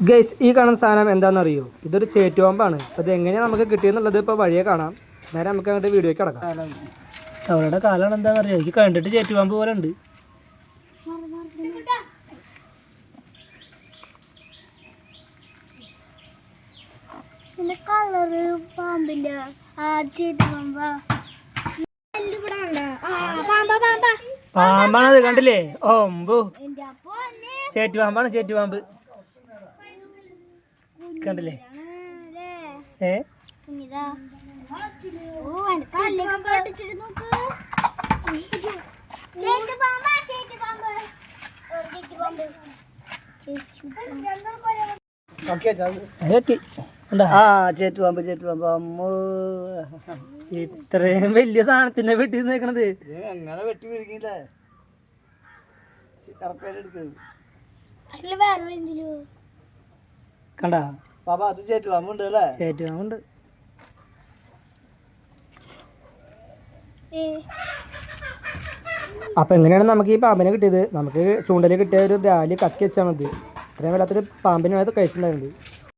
Guys ഈ കാണുന്ന സാധനം എന്താണെന്നറിയോ? ഇതൊരു ചേറ്റുപാമ്പാണ് അത് എങ്ങനെയാണ് നമുക്ക് കിട്ടിയെന്നുള്ളത് ഇപ്പോൾ വഴിയെ കാണാം. നേരെ നമുക്ക് അങ്ങോട്ട് വീഡിയോയ്ക്ക് കിടക്കാം. അവളുടെ കാലാണ് എന്താണെന്നറിയോ? എനിക്ക് കണ്ടിട്ട് ചേറ്റുപാമ്പ് പോലെ ഉണ്ട്. കളറ് പാമ്പിന്റെ. ആ ചീറ്റ് പാമ്പ ആ പാമ്പ പാമ്പ പാമ്പാണത് കണ്ടില്ലേ ഓമ്പു ചേറ്റുപാമ്പാണ് ചേറ്റുപാമ്പ് കണ്ടില്ലേ? ഏ? ചേറ്റുപാമ്പ് ഓ എന്റെ കല്ലൊക്കെ പൊട്ടിച്ചിട്ട് നോക്ക് ചേറ്റ് പാമ്പ ചേറ്റ് പാമ്പ്. ഓ, ചേറ്റ് പാമ്പ്. ചേച്ചു അതൊക്കെ ഉണ്ടാ? ആ ചേറ്റ് പാമ്പ് ചേറ്റ് പാമ്പ്. അമ്മോ. ഇത്രയും വലിയ സാധനത്തിന് വെട്ടി നിൽക്കണത് അങ്ങനെ വെട്ടി പിടിക്കില്ലേ കണ്ടാ? പാപ്പ അത് ചേറ്റ്. പാമ്പ് ഉണ്ട് അല്ലേ? ചേറ്റുപാമ്പുണ്ട് ഏ അപ്പോൾ എങ്ങനെയാണ് നമുക്ക് ഈ പാമ്പിനെ കിട്ടിയത്? നമുക്ക് ചൂണ്ടയിൽ കിട്ടിയ ഒരു ബ്രാലി കക്കി വെച്ചാൽ മതി. ഇത്രയും വല്ലാത്തൊരു പാമ്പിനെ കഴിച്ചിട്ടുണ്ടായിരുന്നത്